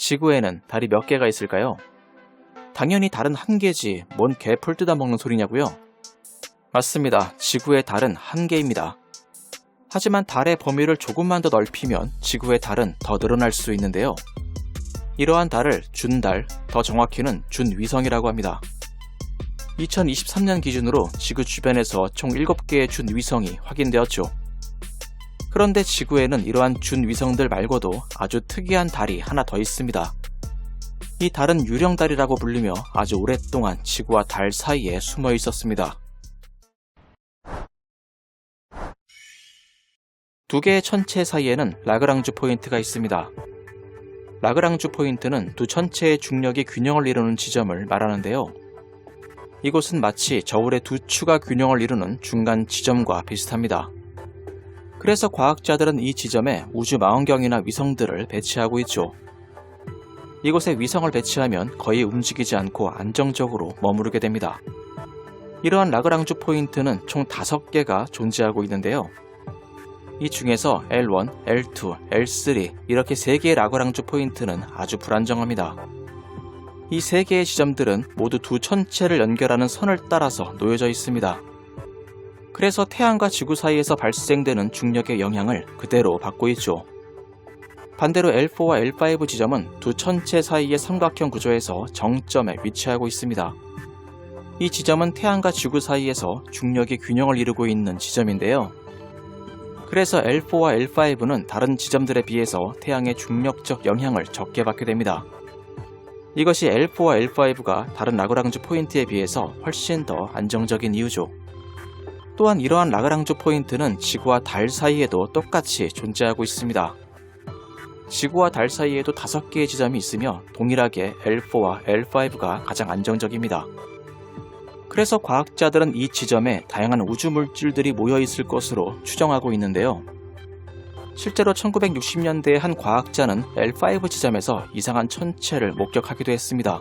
지구에는 달이 몇 개가 있을까요? 당연히 달은 한 개지 뭔 개 풀 뜯어먹는 소리냐고요? 맞습니다. 지구의 달은 한 개입니다. 하지만 달의 범위를 조금만 더 넓히면 지구의 달은 더 늘어날 수 있는데요. 이러한 달을 준달, 더 정확히는 준위성이라고 합니다. 2023년 기준으로 지구 주변에서 총 7개의 준위성이 확인되었죠. 그런데 지구에는 이러한 준위성들 말고도 아주 특이한 달이 하나 더 있습니다. 이 달은 유령달이라고 불리며 아주 오랫동안 지구와 달 사이에 숨어 있었습니다. 두 개의 천체 사이에는 라그랑주 포인트가 있습니다. 라그랑주 포인트는 두 천체의 중력이 균형을 이루는 지점을 말하는데요. 이곳은 마치 저울의 두 추가 균형을 이루는 중간 지점과 비슷합니다. 그래서 과학자들은 이 지점에 우주 망원경이나 위성들을 배치하고 있죠. 이곳에 위성을 배치하면 거의 움직이지 않고 안정적으로 머무르게 됩니다. 이러한 라그랑주 포인트는 총 5개가 존재하고 있는데요. 이 중에서 L1, L2, L3 이렇게 3개의 라그랑주 포인트는 아주 불안정합니다. 이 3개의 지점들은 모두 두 천체를 연결하는 선을 따라서 놓여져 있습니다. 그래서 태양과 지구 사이에서 발생되는 중력의 영향을 그대로 받고 있죠. 반대로 L4와 L5 지점은 두 천체 사이의 삼각형 구조에서 정점에 위치하고 있습니다. 이 지점은 태양과 지구 사이에서 중력의 균형을 이루고 있는 지점인데요. 그래서 L4와 L5는 다른 지점들에 비해서 태양의 중력적 영향을 적게 받게 됩니다. 이것이 L4와 L5가 다른 라그랑주 포인트에 비해서 훨씬 더 안정적인 이유죠. 또한 이러한 라그랑주 포인트는 지구와 달 사이에도 똑같이 존재하고 있습니다. 지구와 달 사이에도 5개의 지점이 있으며 동일하게 L4와 L5가 가장 안정적입니다. 그래서 과학자들은 이 지점에 다양한 우주 물질들이 모여 있을 것으로 추정하고 있는데요. 실제로 1960년대에 한 과학자는 L5 지점에서 이상한 천체를 목격하기도 했습니다.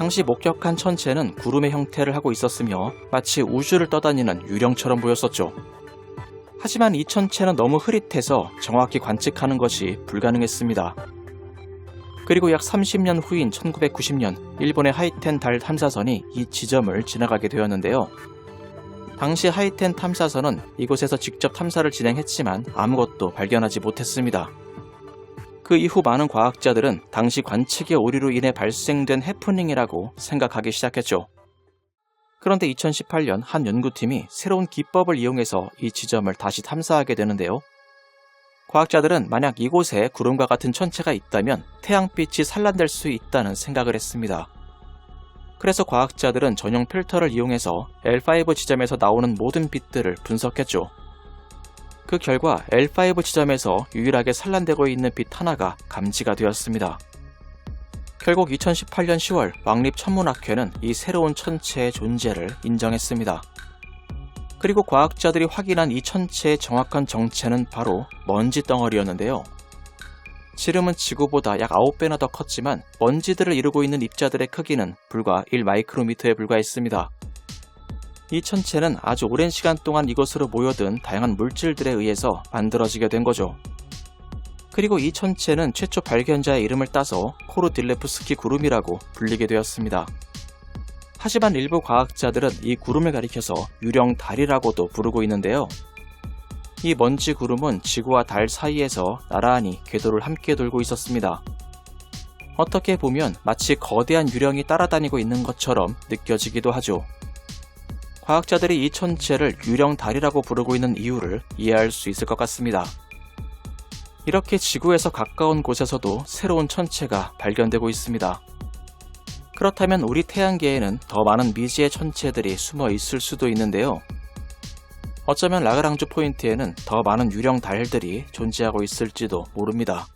당시 목격한 천체는 구름의 형태를 하고 있었으며 마치 우주를 떠다니는 유령처럼 보였었죠. 하지만 이 천체는 너무 흐릿해서 정확히 관측하는 것이 불가능했습니다. 그리고 약 30년 후인 1990년 일본의 하이텐 달 탐사선이 이 지점을 지나가게 되었는데요. 당시 하이텐 탐사선은 이곳에서 직접 탐사를 진행했지만 아무것도 발견하지 못했습니다. 그 이후 많은 과학자들은 당시 관측의 오류로 인해 발생된 해프닝이라고 생각하기 시작했죠. 그런데 2018년 한 연구팀이 새로운 기법을 이용해서 이 지점을 다시 탐사하게 되는데요. 과학자들은 만약 이곳에 구름과 같은 천체가 있다면 태양빛이 산란될 수 있다는 생각을 했습니다. 그래서 과학자들은 전용 필터를 이용해서 L5 지점에서 나오는 모든 빛들을 분석했죠. 그 결과 L5 지점에서 유일하게 산란되고 있는 빛 하나가 감지가 되었습니다. 결국 2018년 10월 왕립 천문학회는 이 새로운 천체의 존재를 인정했습니다. 그리고 과학자들이 확인한 이 천체의 정확한 정체는 바로 먼지 덩어리였는데요. 지름은 지구보다 약 9배나 더 컸지만 먼지들을 이루고 있는 입자들의 크기는 불과 1마이크로미터에 불과했습니다. 이 천체는 아주 오랜 시간 동안 이곳으로 모여든 다양한 물질들에 의해서 만들어지게 된 거죠. 그리고 이 천체는 최초 발견자의 이름을 따서 코르딜레프스키 구름이라고 불리게 되었습니다. 하지만 일부 과학자들은 이 구름을 가리켜서 유령 달이라고도 부르고 있는데요. 이 먼지 구름은 지구와 달 사이에서 나란히 궤도를 함께 돌고 있었습니다. 어떻게 보면 마치 거대한 유령이 따라다니고 있는 것처럼 느껴지기도 하죠. 과학자들이 이 천체를 유령 달이라고 부르고 있는 이유를 이해할 수 있을 것 같습니다. 이렇게 지구에서 가까운 곳에서도 새로운 천체가 발견되고 있습니다. 그렇다면 우리 태양계에는 더 많은 미지의 천체들이 숨어 있을 수도 있는데요. 어쩌면 라그랑주 포인트에는 더 많은 유령 달들이 존재하고 있을지도 모릅니다.